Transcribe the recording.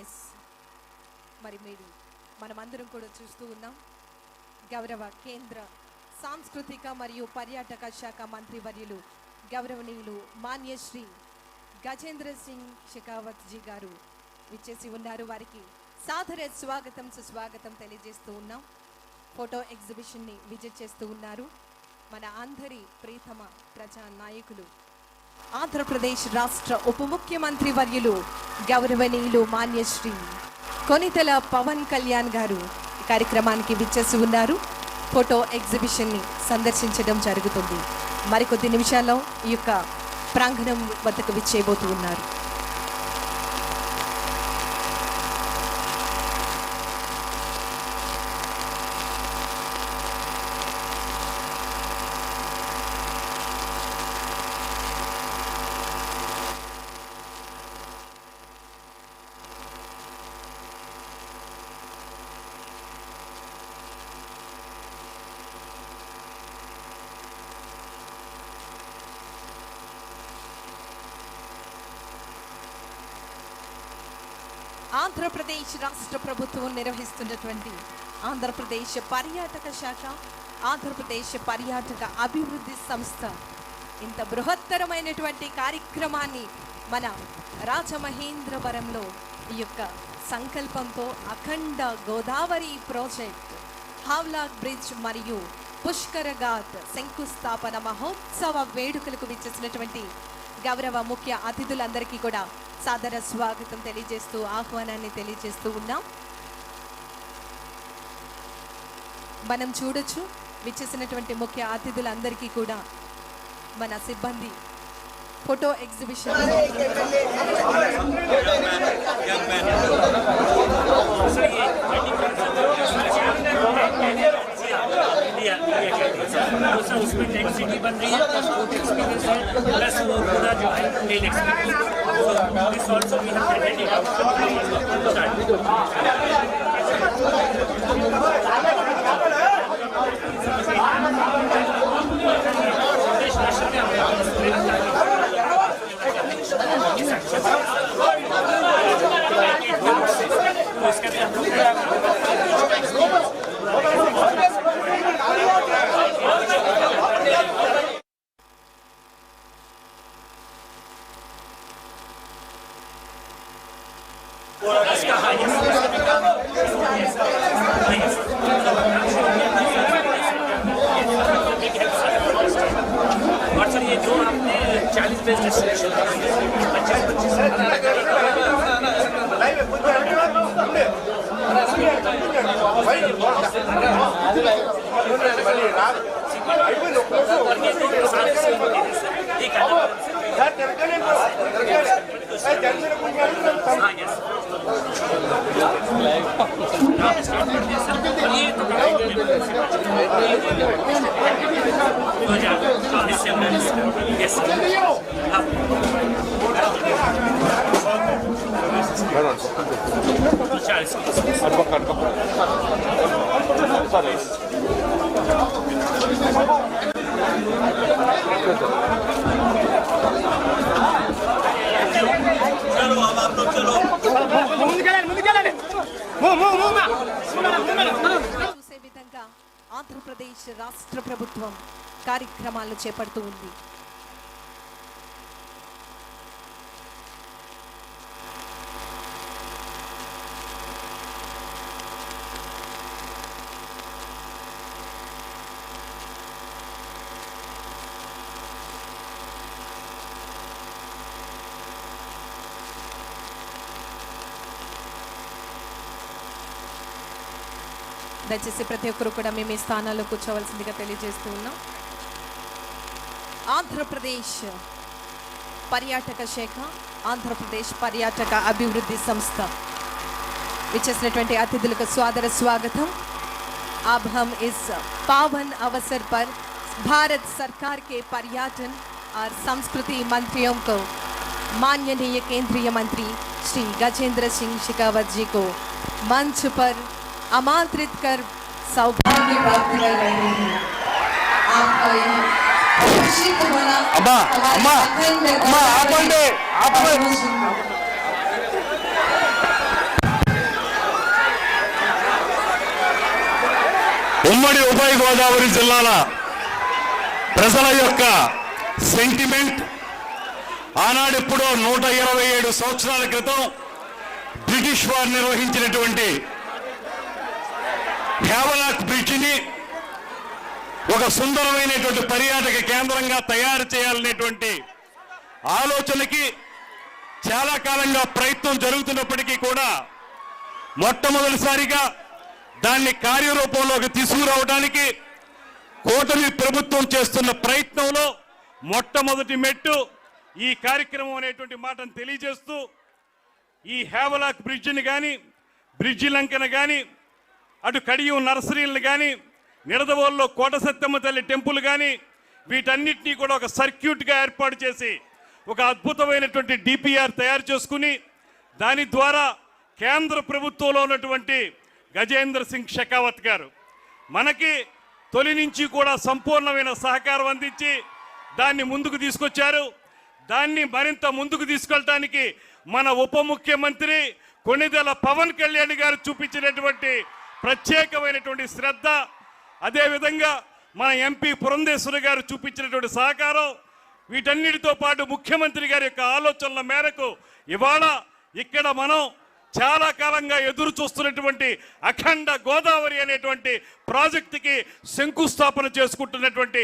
Yes మరి మీరు మనమందరం కూడా చూస్తూ ఉన్నాం. గౌరవ కేంద్ర సాంస్కృతిక మరియు పర్యాటక శాఖ మంత్రి వర్యులు గౌరవనీయులు మాన్యశ్రీ గజేంద్ర సింగ్ షెకావత్ జీ గారు విచ్చేసి ఉన్నారు వారికి. సాదర స్వాగతం సుస్వాగతం తెలియజేస్తూ ఉన్నాం. ఫోటో ఎగ్జిబిషన్ని విజిట్ చేస్తూ ఉన్నారు. మన అందరి ప్రీతమ ప్రజా నాయకులు ఆంధ్రప్రదేశ్ రాష్ట్ర ఉప ముఖ్యమంత్రి వర్యులు గౌరవనీయులు మాన్యశ్రీ కొనితెల పవన్ కళ్యాణ్ గారు కార్యక్రమానికి విచ్చేసి ఉన్నారు. ఫోటో ఎగ్జిబిషన్ని సందర్శించడం జరుగుతుంది. మరికొద్ది నిమిషాల్లో ఈ యొక్క ప్రాంగణం వద్దకు విచ్చేయబోతూ ఉన్నారు. ఆంధ్రప్రదేశ్ రాష్ట్ర ప్రభుత్వం నిర్వహిస్తున్నటువంటి ఆంధ్రప్రదేశ్ పర్యాటక శాఖ ఆంధ్రప్రదేశ్ పర్యాటక అభివృద్ధి సంస్థ. ఇంత బృహత్తరమైనటువంటి కార్యక్రమాన్ని మన రాజమహేంద్రవరంలో ఈ యొక్క సంకల్పంతో Akhanda Godavari project Havelock bridge మరియు పుష్కరఘాట్ శంకుస్థాపన మహోత్సవ వేడుకలకు విచ్చేసినటువంటి గౌరవ ముఖ్య అతిథులందరికీ కూడా సాదర స్వాగతం తెలియజేస్తూ ఆహ్వానాన్ని తెలియజేస్తూ ఉన్నాం మనం చూడొచ్చు విచ్చేసినటువంటి ముఖ్య అతిథులందరికీ కూడా మన సిబ్బంది ఫోటో ఎగ్జిబిషన్ इंडिया इंडिया के दूसरा उसमें टेक सिटी बन रही है प्लस फूड एक्सपीरियंस है प्लस वो पूरा जो है plane experience so this also we have presented तो इसके लिए हम लोग और सर ये जो आपने चालीस बेस डेस्टिनेशन पच्चीस पच्चीस एक Yes. ఆంధ్రప్రదేశ్ రాష్ట్ర ప్రభుత్వం కార్యక్రమాలు చేపడుతూ ఉంది దయచేసి ప్రతి ఒక్కరు కూడా మేము ఈ స్థానాల్లో కూర్చోవలసిందిగా తెలియజేస్తూ ఉన్నాం ఆంధ్రప్రదేశ్ పర్యాటక శాఖ ఆంధ్రప్రదేశ్ పర్యాటక అభివృద్ధి సంస్థ విచ్చేసినటువంటి అతిథులకు స్వాదర స్వాగతం अब हम इस पावन अवसर पर भारत सरकार के पर्यटन और संस्कृति मंत्रियों को माननीय केंद्रीय मंत्री श्री गजेंद्र सिंह शेखावत जी को मंच पर आमंत्रित कर सौभाग्य प्राप्ति कर रहे हैं आपका खुशी को बना अम्मा अम्मा आप बंदे आप ఉమ్మడి ఉభయ గోదావరి జిల్లాల ప్రజల యొక్క సెంటిమెంట్ ఆనాడెప్పుడో నూట ఇరవై ఏడు సంవత్సరాల క్రితం బ్రిటిష్ వారు నిర్వహించినటువంటి హేవలాక్ బ్రిడ్జిని ఒక సుందరమైనటువంటి పర్యాటక కేంద్రంగా తయారు చేయాలనేటువంటి ఆలోచనకి చాలా కాలంగా ప్రయత్నం జరుగుతున్నప్పటికీ కూడా మొట్టమొదటిసారిగా దాన్ని కార్యరూపంలోకి తీసుకురావడానికి కూటమి ప్రభుత్వం చేస్తున్న ప్రయత్నంలో మొట్టమొదటి మెట్టు ఈ కార్యక్రమం అనేటువంటి మాటను తెలియజేస్తూ ఈ హేవలాక్ బ్రిడ్జిని కానీ బ్రిడ్జి లంకను కానీ అటు కడియం నర్సరీలను కానీ నిడదవోల్లో కోట సత్యమ్మ తల్లి టెంపుల్ కానీ వీటన్నిటినీ కూడా ఒక సర్క్యూట్గా ఏర్పాటు చేసి ఒక అద్భుతమైనటువంటి డిపిఆర్ తయారు చేసుకుని దాని ద్వారా కేంద్ర ప్రభుత్వంలో ఉన్నటువంటి గజేంద్ర సింగ్ షెకావత్ గారు మనకి తొలి నుంచి కూడా సంపూర్ణమైన సహకారం అందించి దాన్ని ముందుకు తీసుకొచ్చారు. దాన్ని మరింత ముందుకు తీసుకెళ్ళటానికి మన ఉప ముఖ్యమంత్రి కొణిదెల పవన్ కళ్యాణ్ గారు చూపించినటువంటి ప్రత్యేకమైనటువంటి శ్రద్ధ అదేవిధంగా మన ఎంపీ పురంధేశ్వరి గారు చూపించినటువంటి సహకారం వీటన్నిటితో పాటు ముఖ్యమంత్రి గారి యొక్క ఆలోచనల మేరకు ఇవాళ ఇక్కడ మనం చాలా కాలంగా ఎదురు చూస్తున్నటువంటి అఖండ గోదావరి అనేటువంటి ప్రాజెక్టుకి శంకుస్థాపన చేసుకుంటున్నటువంటి